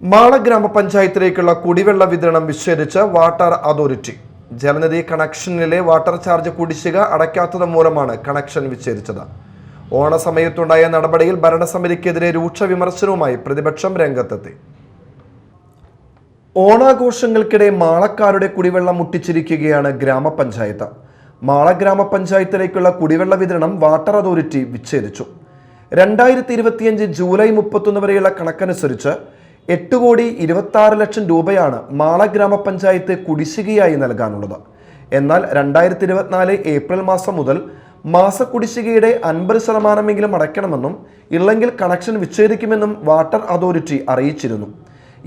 മാള ഗ്രാമപഞ്ചായത്തിലേക്കുള്ള കുടിവെള്ള വിതരണം വിച്ഛേദിച്ച് വാട്ടർ അതോറിറ്റി. ജലനിധി കണക്ഷനിലെ വാട്ടർ ചാർജ് കുടിശ്ശിക അടയ്ക്കാത്തത് മൂലമാണ് കണക്ഷൻ വിച്ഛേദിച്ചത്. ഓണസമയത്തുണ്ടായ നടപടിയിൽ ഭരണസമിതിക്കെതിരെ രൂക്ഷ വിമർശനവുമായി പ്രതിപക്ഷം രംഗത്തെത്തി. ഓണാഘോഷങ്ങൾക്കിടെ മാളക്കാരുടെ കുടിവെള്ളം മുട്ടിച്ചിരിക്കുകയാണ് ഗ്രാമപഞ്ചായത്ത്. മാള ഗ്രാമപഞ്ചായത്തിലേക്കുള്ള കുടിവെള്ള വിതരണം വാട്ടർ അതോറിറ്റി വിച്ഛേദിച്ചു. രണ്ടായിരത്തി ഇരുപത്തിയഞ്ച് ജൂലൈ മുപ്പത്തൊന്ന് വരെയുള്ള കണക്കനുസരിച്ച് എട്ട് കോടി ഇരുപത്തി ലക്ഷം രൂപയാണ് മാള ഗ്രാമപഞ്ചായത്ത് കുടിശ്ശികയായി നൽകാനുള്ളത്. എന്നാൽ രണ്ടായിരത്തി ഇരുപത്തിനാല് ഏപ്രിൽ മാസം മുതൽ മാസ കുടിശ്ശികയുടെ അൻപത് ശതമാനമെങ്കിലും അടയ്ക്കണമെന്നും ഇല്ലെങ്കിൽ കണക്ഷൻ വിച്ഛേദിക്കുമെന്നും വാട്ടർ അതോറിറ്റി അറിയിച്ചിരുന്നു.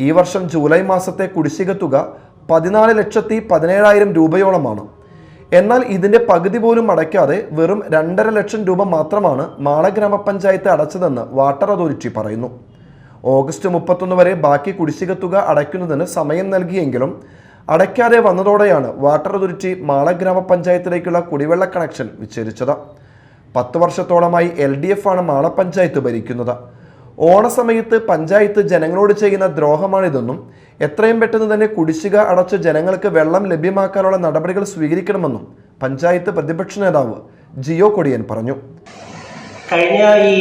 ഈ വർഷം ജൂലൈ മാസത്തെ കുടിശ്ശിക തുക പതിനാല് ലക്ഷത്തി പതിനേഴായിരം രൂപയോളമാണ്. എന്നാൽ ഇതിന്റെ പകുതി പോലും അടയ്ക്കാതെ വെറും രണ്ടര ലക്ഷം രൂപ മാത്രമാണ് മാള ഗ്രാമപഞ്ചായത്ത് അടച്ചതെന്ന് വാട്ടർ അതോറിറ്റി പറയുന്നു. ഓഗസ്റ്റ് മുപ്പത്തൊന്ന് വരെ ബാക്കി കുടിശ്ശിക തുക അടയ്ക്കുന്നതിന് സമയം നൽകിയെങ്കിലും അടയ്ക്കാതെ വന്നതോടെയാണ് വാട്ടർ അതോറിറ്റി മാള ഗ്രാമപഞ്ചായത്തിലേക്കുള്ള കുടിവെള്ള കണക്ഷൻ വിച്ഛേദിച്ചത്. പത്ത് വർഷത്തോളമായി എൽ ഡി എഫ് ആണ് മാള പഞ്ചായത്ത് ഭരിക്കുന്നത്. ഓണസമയത്ത് പഞ്ചായത്ത് ജനങ്ങളോട് ചെയ്യുന്ന ദ്രോഹമാണിതെന്നും എത്രയും പെട്ടെന്ന് തന്നെ കുടിശ്ശിക അടച്ച് ജനങ്ങൾക്ക് വെള്ളം ലഭ്യമാക്കാനുള്ള നടപടികൾ സ്വീകരിക്കണമെന്നും പഞ്ചായത്ത് പ്രതിപക്ഷ നേതാവ് ജിയോ കൊടിയൻ പറഞ്ഞു. കഴിഞ്ഞ ഈ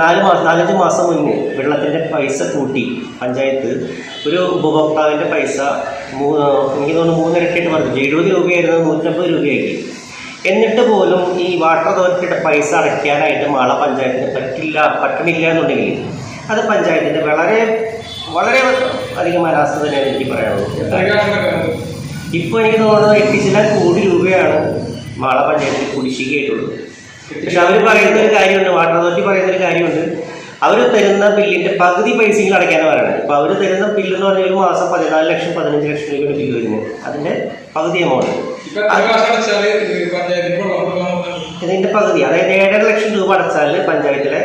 നാല് മാസം നാലഞ്ച് മാസം മുന്നേ വെള്ളത്തിന്റെ പൈസ കൂട്ടി പഞ്ചായത്ത് ഒരു ഉപഭോക്താവിന്റെ പൈസ മൂന്ന് എനിക്ക് തോന്നുന്നു മൂന്നിരട്ടിയിട്ട് വർദ്ധിച്ചു എഴുപത് രൂപയായിരുന്നു നൂറ്റമ്പത് രൂപയാക്കി എന്നിട്ട് പോലും ഈ വാട്ടർ അതോറിറ്റിയുടെ പൈസ അടയ്ക്കാനായിട്ട് മാള പഞ്ചായത്തിന് പറ്റില്ല പറ്റണില്ല എന്നുണ്ടെങ്കിൽ അത് പഞ്ചായത്തിന്റെ വളരെ വളരെ അധികം അനാസ്ഥ തന്നെയാണ് എനിക്ക് പറയാനുള്ളത്. ഇപ്പോൾ എനിക്ക് തോന്നുന്നത് എത്തിച്ചില്ല കോടി രൂപയാണ് മാള പഞ്ചായത്തിൽ കുടിശ്ശികയായിട്ടുള്ളത്. പക്ഷെ അവർ പറയുന്ന ഒരു കാര്യമുണ്ട് വാട്ടർ അതോറിറ്റി പറയുന്ന ഒരു കാര്യമുണ്ട്. അവർ തരുന്ന ബില്ലിന്റെ പകുതി പൈസയും അടയ്ക്കാനാണ് പറയുന്നത്. ഇപ്പൊ അവർ തരുന്ന ബില്ല് എന്ന് പറഞ്ഞാൽ ഒരു മാസം പതിനാല് ലക്ഷം പതിനഞ്ച് ലക്ഷം രൂപയുടെ ബില്ല് വരുന്നത് അതിന്റെ പകുതി എമൗണ്ട് ഇതിന്റെ പകുതി അതായത് ഏഴര ലക്ഷം രൂപ അടച്ചാൽ പഞ്ചായത്തിലെ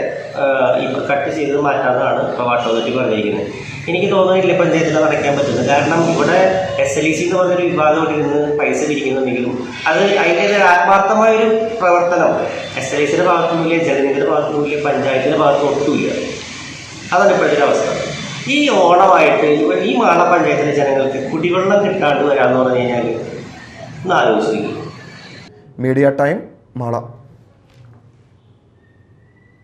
ഇപ്പോൾ കട്ട് ചെയ്ത് മാറ്റാമെന്നാണ് ഇപ്പോൾ വാട്ടർ അതോറിറ്റി പറഞ്ഞിരിക്കുന്നത്. എനിക്ക് തോന്നുന്നില്ല പഞ്ചായത്തിൽ അടയ്ക്കാൻ പറ്റുന്നത്. കാരണം ഇവിടെ എസ് എൽ ഇ സി എന്ന് പറഞ്ഞൊരു വിഭാഗം ഇവിടെ ഇരുന്ന് പൈസ പിരിക്കുന്നുണ്ടെങ്കിലും അത് അതിന്റെ ആത്മാർത്ഥമായൊരു പ്രവർത്തനം. എസ് എൽ ഇ സിയുടെ ഭാഗത്തുനിന്നില്ല ജനനിധിയുടെ ഭാഗത്തുനിന്നില്ല പഞ്ചായത്തിന്റെ ഭാഗത്തും ഒട്ടുമില്ല അതാണ് ഇപ്പോഴത്തെ അവസ്ഥ. ഈ ഓണമായിട്ട് ഈ മാള പഞ്ചായത്തിലെ ജനങ്ങൾക്ക് കുടിവെള്ളം കിട്ടാണ്ട് വരാമെന്ന് പറഞ്ഞു കഴിഞ്ഞാൽ ഒന്ന് ആലോചിച്ചിരിക്കും മീഡിയ ടൈം മാള.